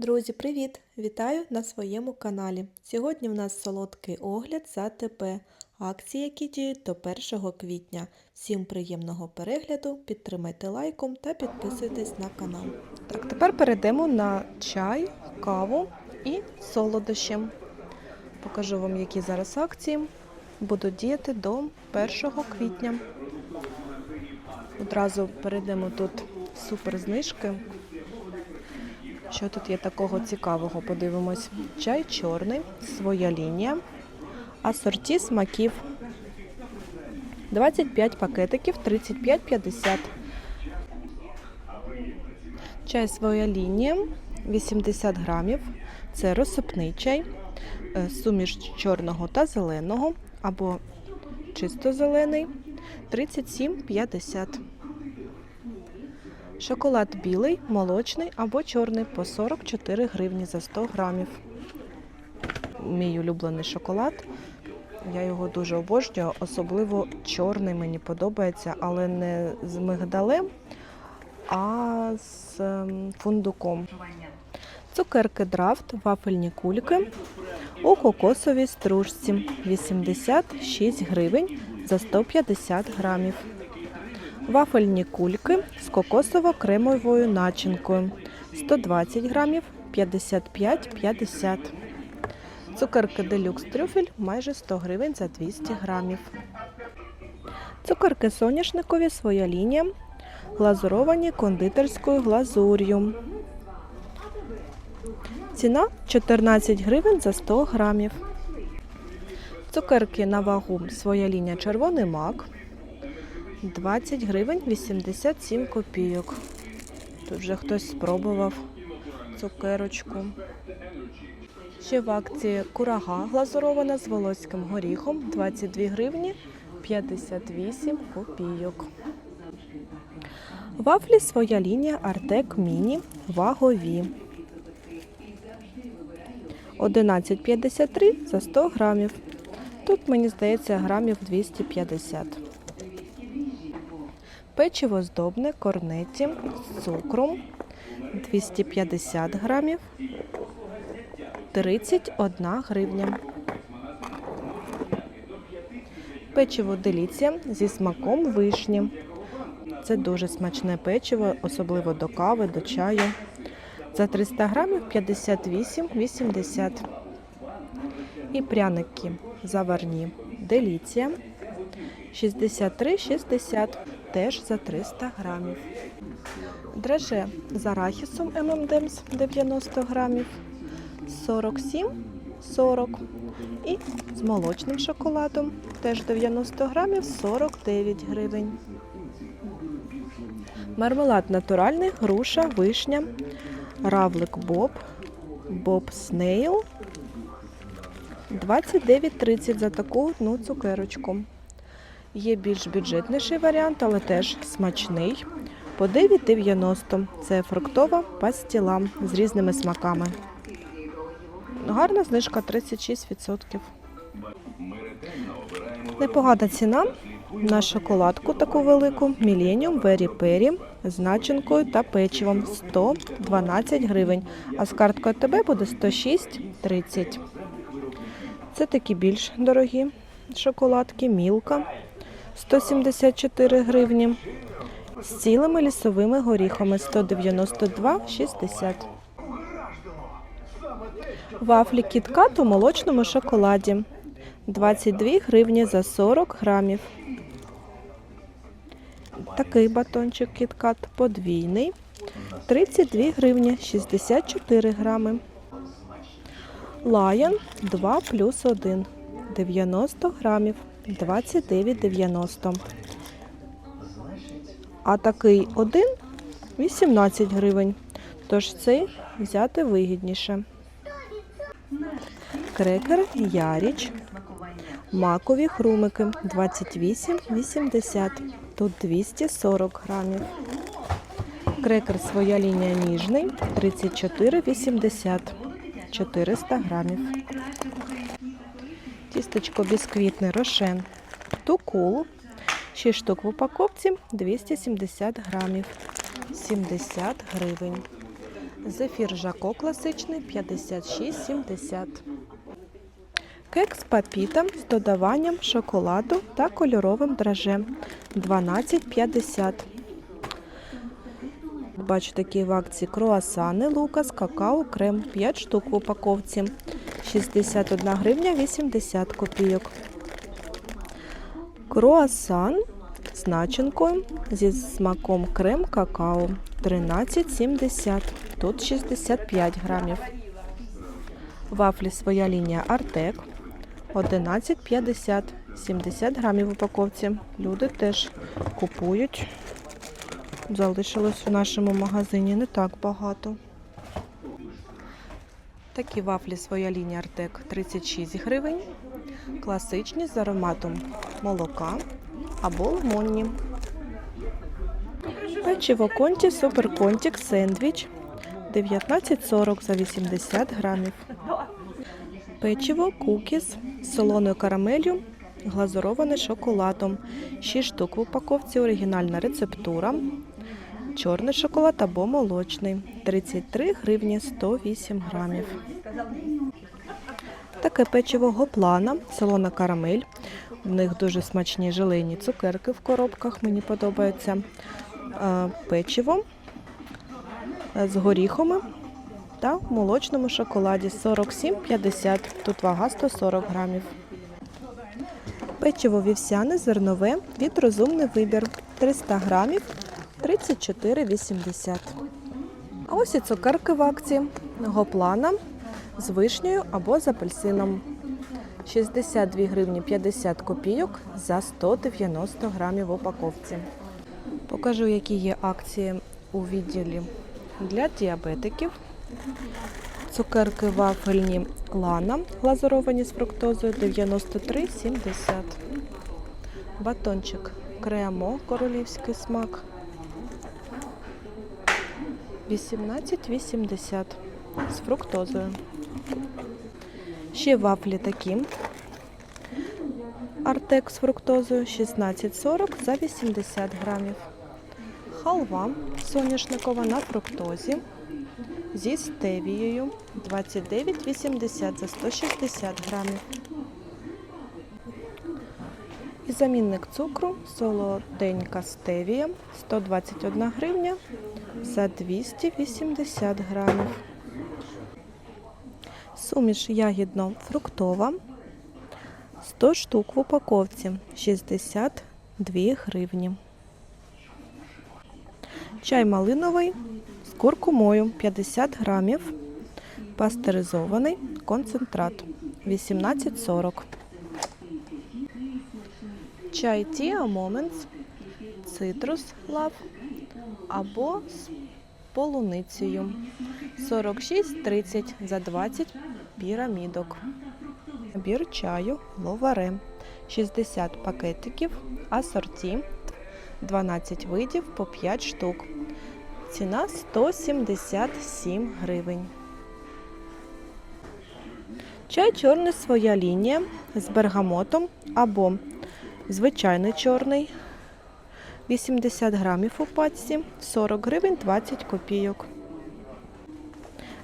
Друзі, привіт! Вітаю на своєму каналі. Сьогодні в нас солодкий огляд за ТП. Акції, які діють до 1 квітня. Всім приємного перегляду, підтримайте лайком та підписуйтесь на канал. Так, тепер перейдемо на чай, каву і солодощі. Покажу вам, які зараз акції будуть діяти до 1 квітня. Одразу перейдемо тут супер знижки. Що тут є такого цікавого? Подивимось. Чай чорний, своя лінія, асорті смаків. 25 пакетиків, 35,50. Чай своя лінія, 80 грамів. Це розсипний чай, е, суміш чорного та зеленого або чисто зелений 37,50. Шоколад білий, молочний або чорний по 44 гривні за 100 грамів. Мій улюблений шоколад. Я його дуже обожнюю, особливо чорний мені подобається, але не з мигдалем, а з ем, фундуком. Цукерки драфт, вафельні кульки у кокосовій стружці 86 гривень за 150 грамів. Вафельні кульки з кокосово-кремовою начинкою 120 грамів 55,50. Цукерки делюкс трюфель майже 100 гривень за 200 грамів. Цукерки соняшникові своя лінія. Глазуровані кондитерською глазур'ю. Ціна 14 гривень за 100 грамів. Цукерки на вагу своя лінія червоний мак 20 гривень 87 копійок. Тут вже хтось спробував цукерочку. Ще в акції курага глазурована з волоським горіхом 22 гривні 58 копійок. Вафлі своя лінія Артек Міні вагові. 11,53 за 100 грамів. Тут, мені здається, грамів 250. Печиво здобне корнеті з цукром 250 грамів 31 гривня. Печиво деліція зі смаком вишні. Це дуже смачне печиво, особливо до кави, до чаю. За 300 грамів 58,80. І пряники заварні. Деліція 63,60 теж за 300 грамів. Драже з арахісом M&M's 90 грамів 47,40 і з молочним шоколадом теж 90 грамів 49 гривень. Мармелад натуральний, груша, вишня, равлик Боб, Боб Снейл 29,30 за таку одну цукерочку. Є більш бюджетніший варіант, але теж смачний. По 9,90 це фруктова пастіла з різними смаками. Гарна знижка 36%. Непогана ціна на шоколадку таку велику Millennium Very Perry з начинкою та печивом 112 гривень, а з карткою ТБ буде 106,30. Це такі більш дорогі шоколадки, мілка 174 гривні. З цілими лісовими горіхами 192,60. Вафлі кіткат у молочному шоколаді 22 гривні за 40 грамів. Такий батончик кіткат подвійний 32 гривні 64 грами. Лайон 2 плюс 1 90 грамів 29,90. А такий один 18 гривень. Тож цей взяти вигідніше. Крекер Яріч. Макові хрумики 28,80. Тут 240 грамів. Крекер своя лінія ніжний 34,80. 400 грамів. Тістечко бісквітне рошен. Тукул. 6 штук в упаковці 270 грамів. 70 гривень. Зефір Жако класичний 56,70. Кекс папіта з додаванням шоколаду та кольоровим драже 12,50. Бачу такі в акції круасани, лукас, какао, крем 5 штук в упаковці. 61 гривня 80 копійок. Круасан з начинкою зі смаком крем какао 13,70. Тут 65 грамів. Вафлі своя лінія Артек 11,50. 70 грамів в упаковці. Люди теж купують. Залишилось у нашому магазині не так багато. Такі вафлі своя лінія Артек 36 гривень. Класичні з ароматом молока або лимонні. Печиво конті Супер Контік сендвіч 19,40 за 80 грамів. Печиво кукіс з солоною карамелью, глазуроване шоколадом. 6 штук в упаковці, оригінальна рецептура. Чорний шоколад або молочний. 33 гривні 108 грамів. Таке печиво гоплана, солона карамель. У них дуже смачні желейні цукерки в коробках, мені подобається. Е, Печиво з горіхами та в молочному шоколаді 47,50. Тут вага 140 грамів. Печиво вівсяне зернове від розумний вибір 300 грамів 34,80. А ось і цукерки в акції гоплана з вишнею або з апельсином. 62 гривні 50 копійок за 190 грамів в упаковці. Покажу, які є акції у відділі для діабетиків. Цукерки вафельні Лана, глазуровані з фруктозою 93,70. Батончик Кремо, королівський смак 18,80 з фруктозою. Ще вафлі такі. Артек з фруктозою 16,40 за 80 грамів. Халва соняшникова на фруктозі зі стевією 29,80 за 160 грамів. І замінник цукру солоденька стевія 121 гривня за 280 грамів. Суміш ягідно-фруктова 100 штук в упаковці 62 гривні. Чай малиновий з куркумою 50 грамів. Пастеризований концентрат 18,40. Чай Tia Moments, цитрус лав або з полуницею 46,30 за 20 пірамідок. Набір чаю ловаре 60 пакетиків, асорті 12 видів по 5 штук. Ціна 177 гривень. Чай чорний своя лінія з бергамотом або звичайний чорний 80 грамів у пачці 40 гривень 20 копійок.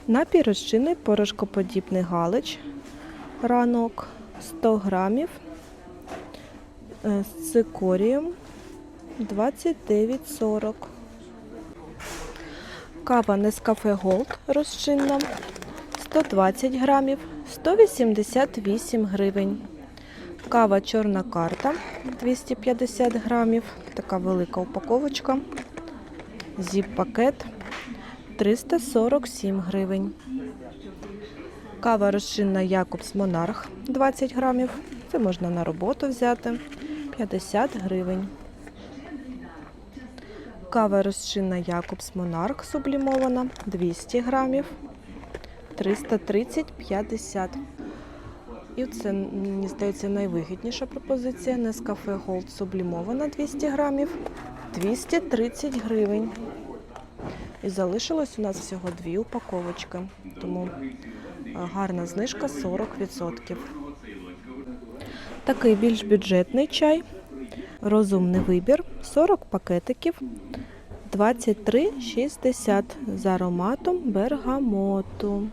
Напій розчинний порошкоподібний галич ранок 100 грамів е, з цикорієм 29,40. Кава Nescafe Gold розчинна 120 грамів 188 гривень. Кава чорна карта 250 грамів. Така велика упаковочка. Зіп-пакет 347 гривень. Кава розчинна Якобс Монарх 20 грамів. Це можна на роботу взяти 50 гривень. Кава розчинна Якобс Монарх сублімована 200 грамів 330-50. І це, мені здається, найвигідніша пропозиція. Nescafe Gold сублімована 200 грамів 230 гривень. І залишилось у нас всього дві упаковочки. Тому е, гарна знижка 40%. Такий більш бюджетний чай. Розумний вибір 40 пакетиків 23,60 з ароматом бергамоту.